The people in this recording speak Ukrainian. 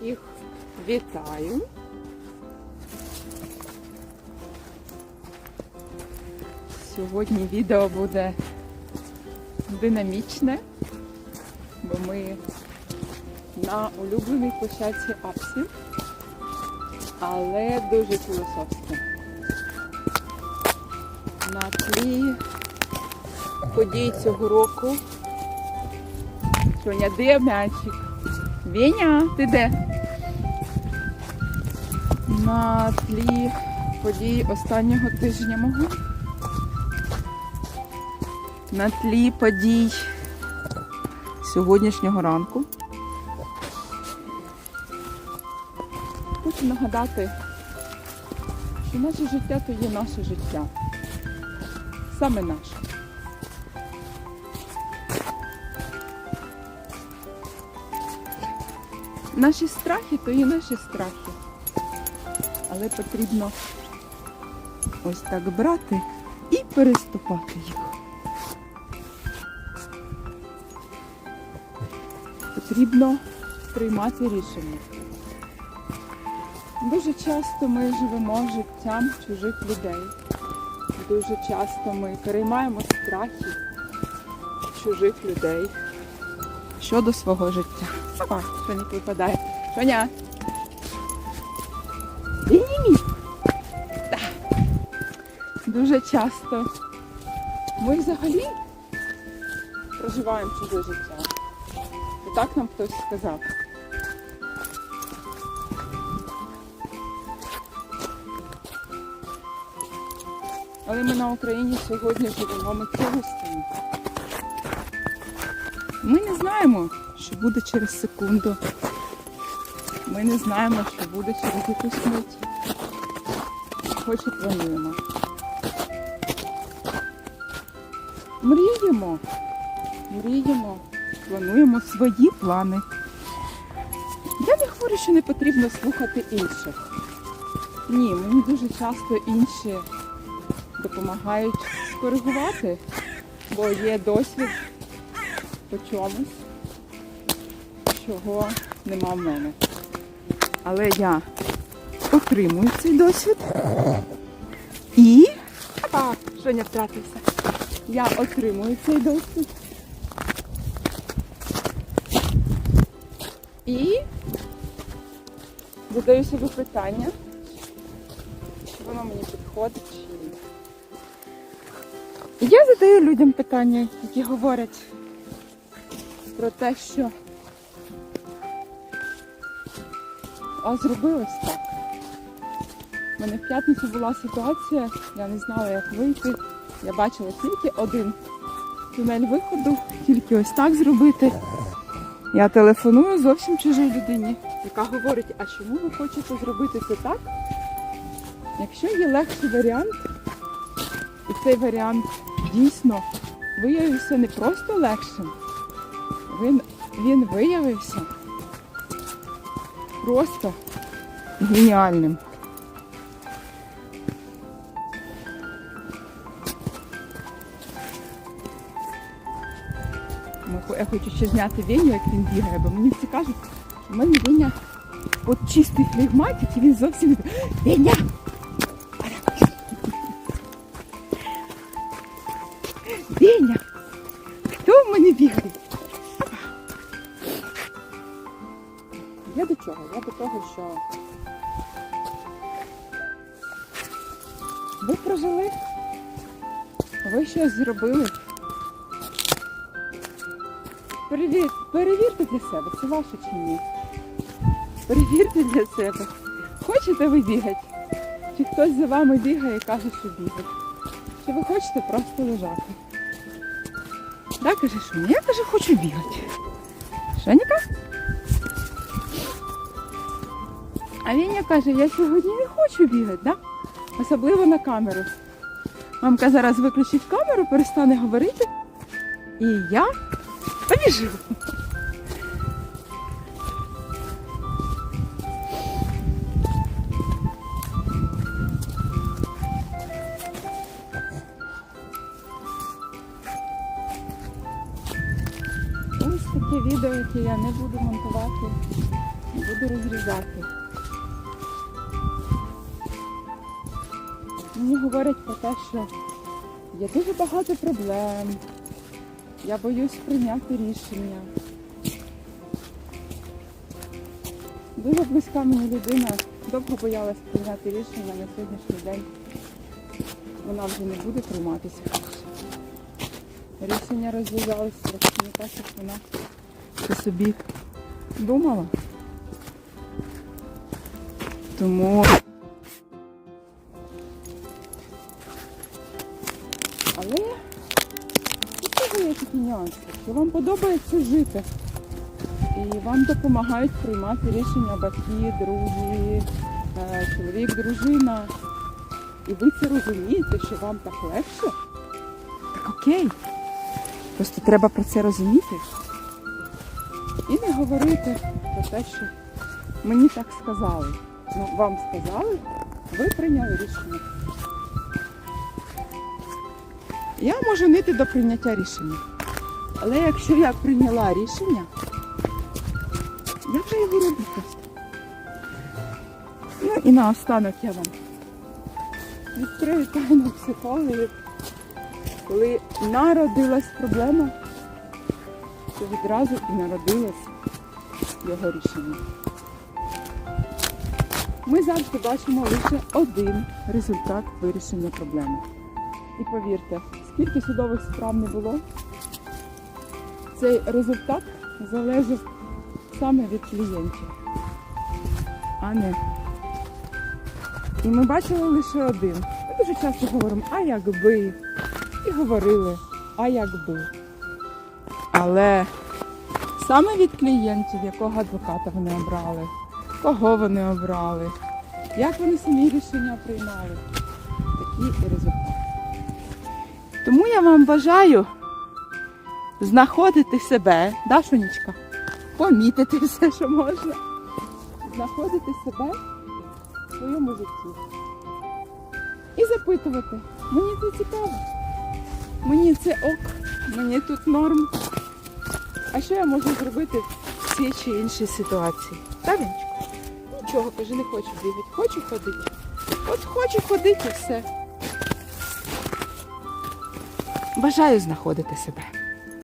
Всіх вітаю. Сьогодні відео буде динамічне, бо ми на улюбленій площадці Апсі, але дуже філософське. На тлі подій цього року. Соня, де м'ячик? Веня, ти де? На тлі подій останнього тижня мого. На тлі подій сьогоднішнього ранку. Хочу нагадати, що наше життя то є наше життя. Саме наше. Наші страхи то є наші страхи. Але потрібно ось так брати і переступати їх. Потрібно приймати рішення. Дуже часто ми живемо життям чужих людей. Дуже часто ми переймаємо страхи чужих людей щодо свого життя. Сама Соня випадає. Соня! Так. Дуже часто ми взагалі проживаємо чуже життя. І так нам хтось сказав. Але ми на Україні сьогодні живемо миттєвостями. Ми не знаємо, що буде через секунду. Ми не знаємо, що буде через якусь мить. Хоч і плануємо. Мріємо. Мріємо, плануємо свої плани. Я не говорю, що не потрібно слухати інших. Ні, мені дуже часто інші допомагають скоригувати, бо є досвід по чомусь, чого нема в мене. Але я отримую цей досвід і Опа, Женя втратився. Я отримую цей досвід. І задаю собі питання, чи воно мені підходить, чи ні. Я задаю людям питання, які говорять про те, що а зробилось так. У мене в п'ятницю була ситуація, я не знала, як вийти. Я бачила тільки один тунель виходу, тільки ось так зробити. Я телефоную зовсім чужій людині, яка говорить, а чому ви хочете зробити це так? Якщо є легший варіант, і цей варіант дійсно виявився не просто легшим, він, він виявився просто геніальним. Я хочу ще зняти Веню, як він бігає, бо мені всі кажуть, що в мене Веня от чистий флегматик і він зовсім! Веня! Того, що ви прожили, ви щось зробили. Перевір, перевірте для себе, це ваше чи ні. Перевірте для себе. Хочете ви бігати? Чи хтось за вами бігає і каже, що бігать? Чи ви хочете просто лежати? Да, каже, Шуня, я каже, хочу бігати. Шаніка? А Віня каже, я сьогодні не хочу бігати, да? Особливо на камеру. Мамка зараз виключить камеру, перестане говорити. І я побіжу. Ось таке відео, яке я не буду монтувати Буду розрізати. Мені говорять про те, що є дуже багато проблем. Я боюсь прийняти рішення. Дуже близька мені людина довго боялась прийняти рішення на сьогоднішній день. Вона вже не буде прийматися. Рішення розв'язалося не так, як вона це собі думала. Тому. Що вам подобається жити. І вам допомагають приймати рішення батьки, друзі, е, чоловік, дружина. І ви це розумієте, що вам так легше. Так окей. Просто треба про це розуміти. І не говорити про те, що мені так сказали. Ну, вам сказали, ви прийняли рішення. Я можу нити до прийняття рішення. Але якщо я прийняла рішення, я вже його роблю просто. Ну і наостанок я вам відкрию тайну психологів. Коли народилась проблема, то відразу і народилось його рішення. Ми завжди бачимо лише один результат вирішення проблеми. І повірте, скільки судових справ не було, цей результат залежить саме від клієнтів, а не. І ми бачили лише один. Ми дуже часто говоримо, а якби. І говорили, а якби. Але саме від клієнтів, якого адвоката вони обрали, кого вони обрали, як вони самі рішення приймали, такі і результати. Тому я вам бажаю знаходити себе, да, Шонічка? Помітити все, що можна. Знаходити себе в своєму житті. І запитувати, мені це цікаво, мені це ок, мені тут норм. А що я можу зробити в цій чи іншій ситуації? Тавінчик? Нічого, каже, не хочу бігати, хочу ходити. От хочу ходити і все. Бажаю знаходити себе.